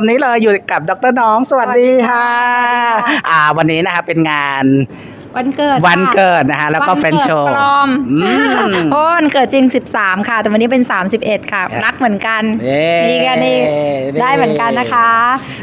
มนี้เลยอยู่กับดรน้อง สวัสดีค่ะสวัสดีค่ะอ่า วันนี้นะคะเป็นงาน วันเกิดวันค่ะเกิดนะคะแล้วก็วันแฟนโชว์เกิดปลอมอืมเพราะวันเกิดจริง 13 ค่ะ แต่วันนี้เป็น 31 ค่ะครับรักเหมือนกันเย้นี่กันนี่ได้เหมือนกันนะคะ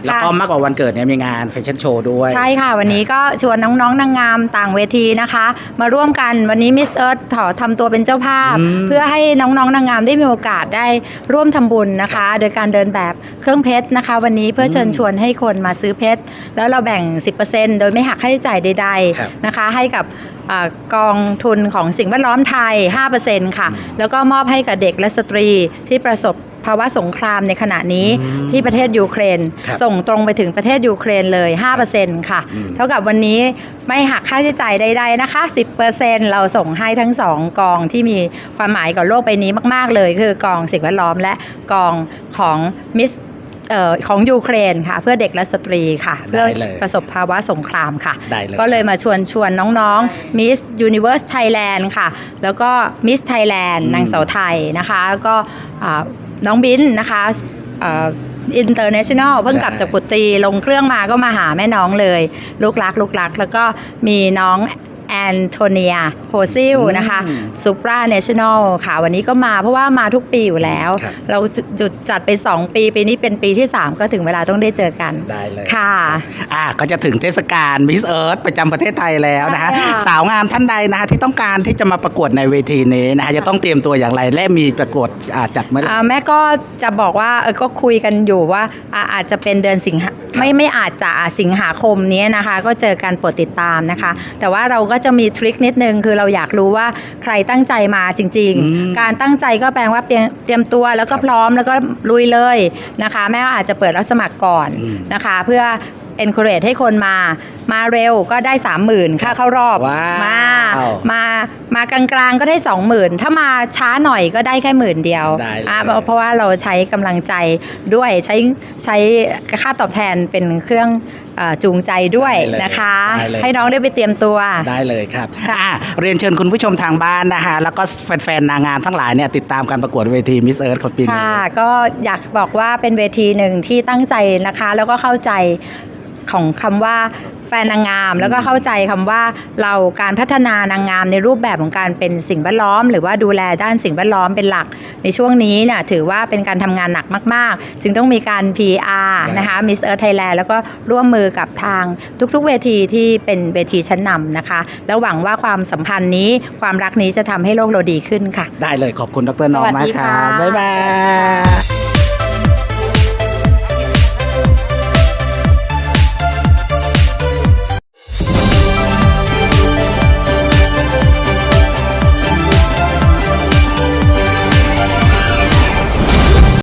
แล้วก็ค่ะมากกว่าวันเกิดเนี่ยมีงานแฟชั่นโชว์ด้วย ใช่ค่ะ วันนี้ก็ชวนน้องๆนางงามต่างเวทีนะคะ มาร่วมกันวันนี้มิสเอิร์ธขอทำตัวเป็นเจ้าภาพอืมเพื่อให้น้องๆนางงามได้มีโอกาสได้ร่วมทำบุญนะคะ โดยการเดินแบบเครื่องเพชรนะคะ วันนี้เพื่อเชิญชวนให้คนมาซื้อเพชรแล้วเราแบ่ง 10%โดยไม่หักค่าใช้จ่ายใดครับๆนะคะให้กับอากองทุนของสิ่งแวดล้อมไทย 5%ค่ะอืมแล้วก็มอบให้กับเด็กและสตรีที่ประสบภาวะสงครามในขณะนี้อืมที่ประเทศยูเครนครับส่งตรงไปถึงประเทศยูเครนเลย 5%ค่ะอืมเท่ากับวันนี้ไม่หักค่าใช้จ่ายใดๆนะคะ 10%เราส่งให้ทั้งสองกองที่มีความหมายกับโลกใบนี้มาก ๆ เลย คือกองสิ่งแวดล้อมและกองของมิสเอ่อ ของยูเครนค่ะ เพื่อเด็กและสตรีค่ะ เพื่อได้เลยประสบภาวะสงครามค่ะได้เลยก็เลยมาชวนชวนน้องๆ Miss Universe Thailand ค่ะ แล้วก็ Miss Thailand อืมนางสาวไทยนะคะแล้วก็อ่าน้องบิ้นนะคะอินเตอร์เนชั่นแนลเพิ่งกลับจากปุตรีลงเครื่องมาก็มาหาแม่น้องเลย ลูกรักลูกรัก แล้วก็มีน้อง แอนโทเนียโฮซิลนะคะอืมซูปราเนชั่นแนลค่ะ วันนี้ก็มาเพราะว่ามาทุกปีอยู่แล้วครับเราจุดจัดไป 2 ปี ปีนี้เป็นปีที่ 3 ก็ถึงเวลาต้องได้เจอกันได้เลยค่ะอ่าก็จะถึงเทศกาลมิสเอิร์ธประจำประเทศไทยแล้วนะคะใช่ค่ะสาวงามท่านใดนะคะที่ต้องการที่จะมาประกวดในเวทีนี้นะคะจะต้องเตรียมตัวอย่างไรและมีประกวดอ่าจัดเมื่อไหร่อ่าแม่ก็จะบอกว่าเออก็คุยกันอยู่ว่าอ่าอาจจะเป็นเดือนสิงหาไม่ไม่อาจจะอะสิงหาคมนี้นะคะ ก็เจอกันโปรดติดตามนะคะ แต่ว่าเราก็จะมีทริคนิดนึงคือเราอยากรู้ว่าใครตั้งใจมาจริง ๆ การตั้งใจก็แปลว่าเตรียมเตรียมตัวแล้วก็พร้อมแล้วก็ลุยเลยนะคะ แม่ก็อาจจะเปิดรับสมัครก่อนนะคะ เพื่อ encourage ให้คนมา มาเร็วก็ได้ 30,000 ค่าเข้ารอบ ว้าว มา มามากลางๆก็ได้ 20,000 ถ้ามาช้าหน่อยก็ได้แค่หมื่นเดียวได้เลย อ่าเพราะเพราะว่าเราใช้กำลังใจด้วยใช้ใช้ค่าตอบแทนเป็นเครื่องเออจูงใจด้วยได้เลยนะคะ ได้เลย ให้น้องได้ไปเตรียมตัว ได้เลยครับค่ะ อ่าเรียนเชิญคุณผู้ชมทางบ้านนะคะแล้วก็แฟนๆนางงามทั้งหลายเนี่ยติดตามการประกวดเวทีมิสเอิร์ธของปีนี้ ค่ะ ก็อยากบอกว่าเป็นเวทีหนึ่งที่ตั้งใจนะคะ แล้วก็เข้าใจ ของคำว่าแฟนนางงาม แล้วก็เข้าใจคำว่าเราการพัฒนานางงามในรูปแบบของการเป็นสิ่งแวดล้อม หรือว่าดูแลด้านสิ่งแวดล้อมเป็นหลัก ในช่วงนี้เนี่ยถือว่าเป็นการทำงานหนักมาก ๆ จึงต้องมีการ PR นะคะ Miss Earth Thailand แล้วก็ร่วมมือกับทางทุกๆเวทีที่เป็นเวทีชั้นนำนะคะ แล้วหวังว่าความสัมพันธ์นี้ความรักนี้จะทำให้โลกเราดีขึ้นค่ะ ได้เลยขอบคุณดรน้องสวัสมาดีกครัค่ะบบ๊ายบาย